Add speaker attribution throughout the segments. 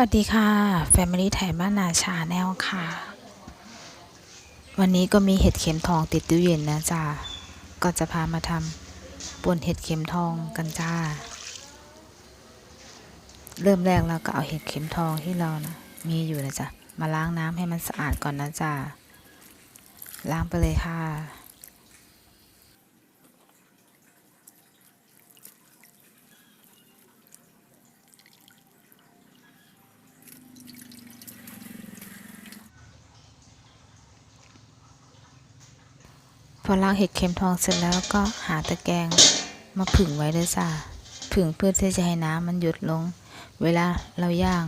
Speaker 1: วัสดีค่ะ Family ไทยบ้านนาชาแนลค่ะ วันนี้ก็มีเห็ดเข็มทองติดตู้เย็นนะจ้าก็จะพามาทำป่นเห็ดเข็มทองกันจ้า เริ่มแรกเราก็เอาเห็ดเข็มทองที่เรานะมีอยู่นะจ๊ะมาล้างน้ำให้มันสะอาดก่อนนะจ้าล้างไปเลยค่ะ พอล้างเห็ดเข็มทองเสร็จแล้วก็หาตะแกรงมาผึ่งไว้ด้วยจ้าผึ่งเพื่อที่จะให้น้ำมันหยุดลง เวลาเราย่าง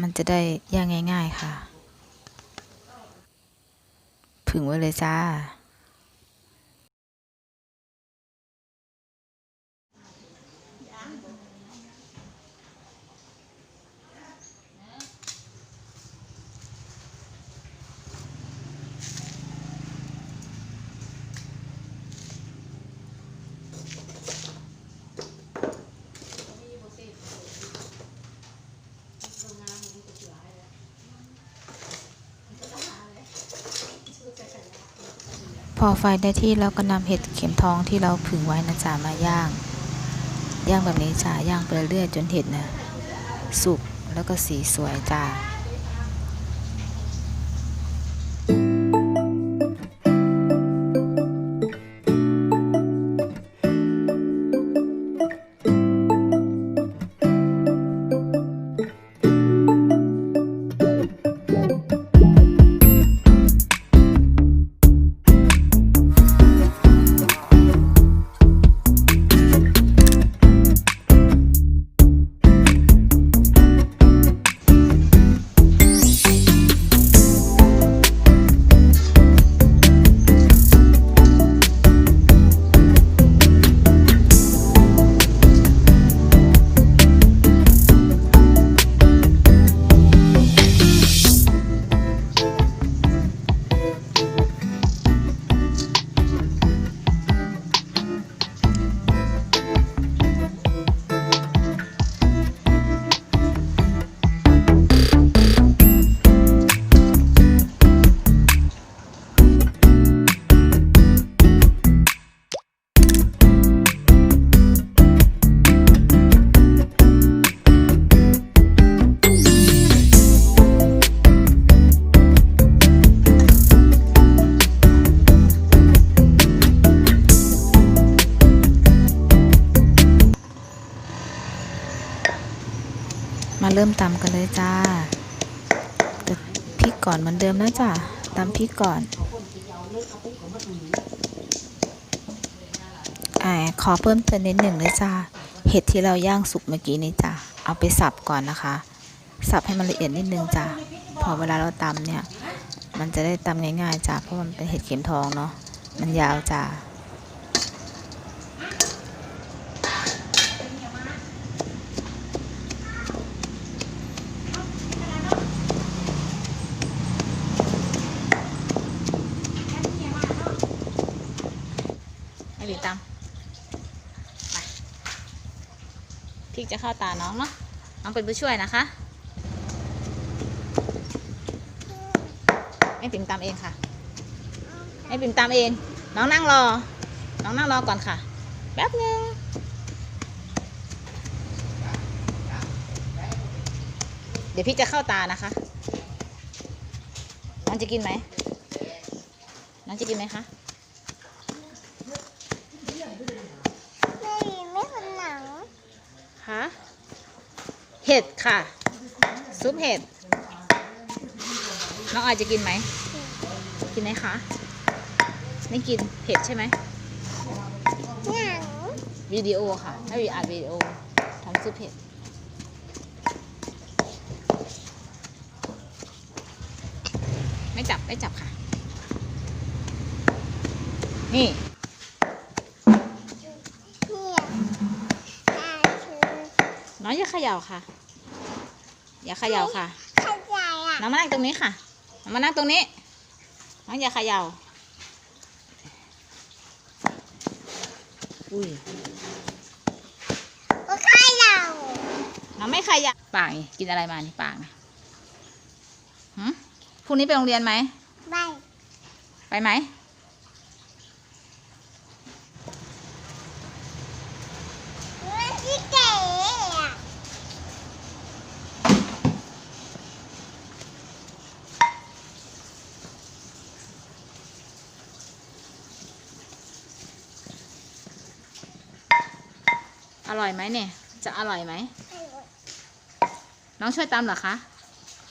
Speaker 1: มันจะได้ย่างง่าย ๆค่ะ ผึ่งไว้เลยจ้า พอไฟได้ที่เราก็นำเห็ดเข็มทองที่เราผึ่งไว้นะจ๊ะมาย่าง ย่างแบบนี้จ้าย่างไปเรื่อยจนเห็ดนะสุกแล้วก็สีสวยจ้า มาเริ่มตำกันเลยจ้าแต่พริกก่อนเหมือนเดิมนะจ้ะตำพริกก่อนอขอเพิ่มเติมนิดหนึ่งเลยจ้าเห็ดที่เราย่างสุกเมื่อกี้นี้จ้ะเอาไปสับก่อนนะคะ สับให้มันละเอียดนิดนึงจ้ะพอเวลาเราตำเนี่ย มันจะได้ตำง่ายๆจ้ะเพราะมันเป็นเห็ดเข็มทองเนาะมันยาวจ้ะ ให้บีบตามไปพริกจะเข้าตาน้องเนาะน้องเป็นผู้ช่วยนะคะให้ปิ่มตามเองค่ะให้ปิ่มตามเอง น้องนั่งรอ น้องนั่งรอก่อนค่ะ แป๊บนึงเดี๋ยวพริกจะเข้าตานะคะ น้องจะกินไหม น้องจะกินไหมคะ
Speaker 2: ไม่ไม่คนหนัง
Speaker 1: คะ เห็ดค่ะ ซุปเห็ด น้องออยจะกินไหม กินไหมคะ ไม่กินเผ็ดใช่ไหมวิดีโอค่ะ ให้วีอัดวิดีโอทำซุปเห็ดไม่จับ ไม่จับค่ะ นี่
Speaker 2: เนี่ยตาคือ
Speaker 1: น้องอย่าเขย่าค่ะ อย่าเขย่าค่ะ
Speaker 2: เข้าใจอะ
Speaker 1: น้องมานั่งตรงนี้ค่ะน้องมานั่งตรงนี้ น้องอย่าเขย่า อุ้ย
Speaker 2: ก็ใครเรา
Speaker 1: นน้ำไม่ใครอยากปากนี่กินอะไรมานี่ปากนะหืมพรุ่งนี้ไปโรงเรียนไหม
Speaker 2: ไป
Speaker 1: ไปไหม
Speaker 2: มันที่เก๋อะ
Speaker 1: อร่อยไหมเนี่ย จะอร่อยไหม น้องช่วยตำเหรอคะ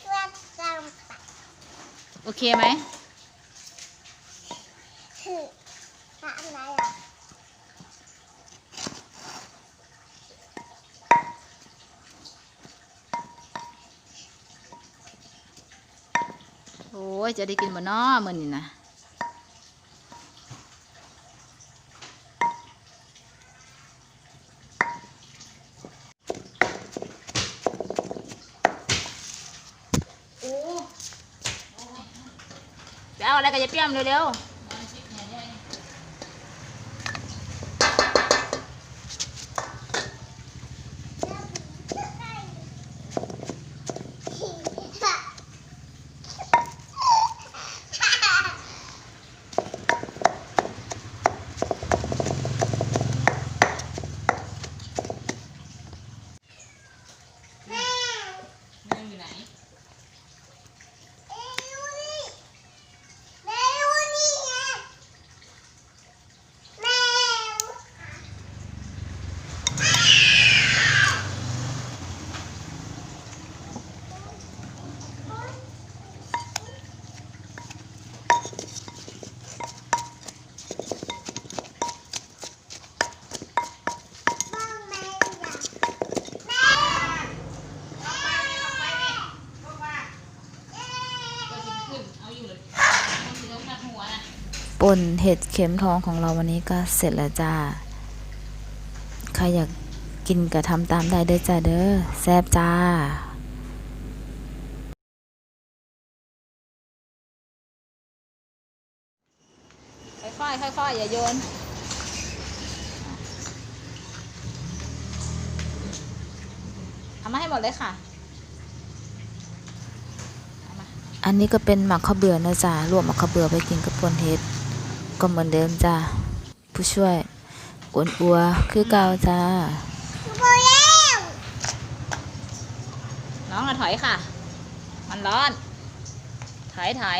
Speaker 2: ช่วยจำปะ
Speaker 1: โอเคไหม
Speaker 2: คือปะอะไรอะ
Speaker 1: โอ้ยจะได้กินบ่นอมื้อนี้นะ ไปเอาอะไรกับยายเปี้ยมเร็วๆ
Speaker 2: แม่
Speaker 1: แม่อยู่ไหน
Speaker 2: เอ้ยดูนี่แม่ดูนี่ไงแม่ บ้างแม่จ้ะแม่
Speaker 1: ป่นเห็ดเข็มทองของเราวันนี้ก็เสร็จแล้วจ้า ใครอยากกินก็ทำตามได้เด้อจ้าเด้อแซ่บจ้าค่อยๆค่อยๆอย่าโยนเอามาให้หมดเลยค่ะ อันนี้ก็เป็นหมักข้าวเบื่อนะจ๊ะรวมหมักข้าวเบื่อไปกินกับปนเฮ็ด ก็เหมือนเดิมจ้ะผู้ช่วยกวนอัวคือเก่าจ้าน้องอะถอยค่ะ มันร้อน ถอยถอย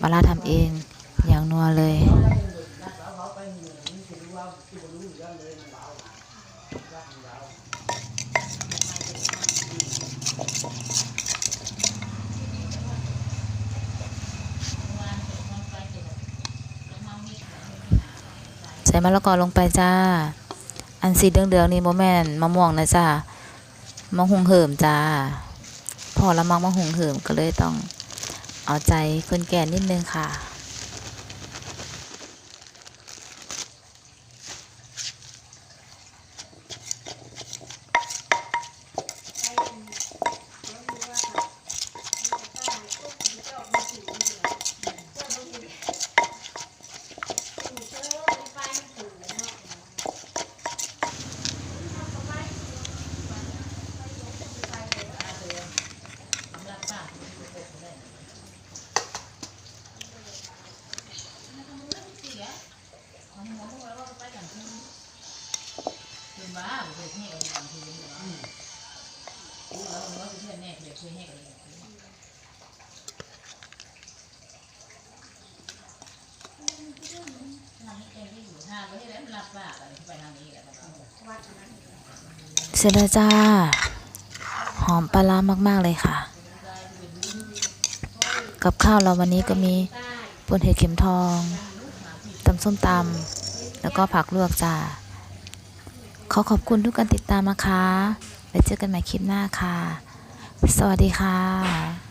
Speaker 1: ปลาร้าทำเองอย่างนัวเลย ใส่มะละกอลงไปจ้า อันสีเดืองๆนี่โมแมนมะม่วงนะจ้ามะฮุงเหิมจ้า พอละมักมะฮุงเหิมก็เลยต้อง เอาใจคนแก่นิดนึงค่ะ
Speaker 3: บ้าเพื่อนแห่กันบางทีมันแบบอู้แล้วมันว่าเพื่อนแน่เดี๋ยเพื่อนแห่กันเลยแห้งกันบากอะไรไปทางนี้กัน
Speaker 1: เสร็จแล้วจ้า หอมปลาร้ามากๆเลยค่ะ กับข้าวเราวันนี้ก็มีปนเห็ดเข็มทองตำส้มตำแล้วก็ผักลวกจ้า อขอบคุณทุกการติดตามนะคะ แล้วเจอกันใหม่คลิปหน้าค่ะ สวัสดีค่ะ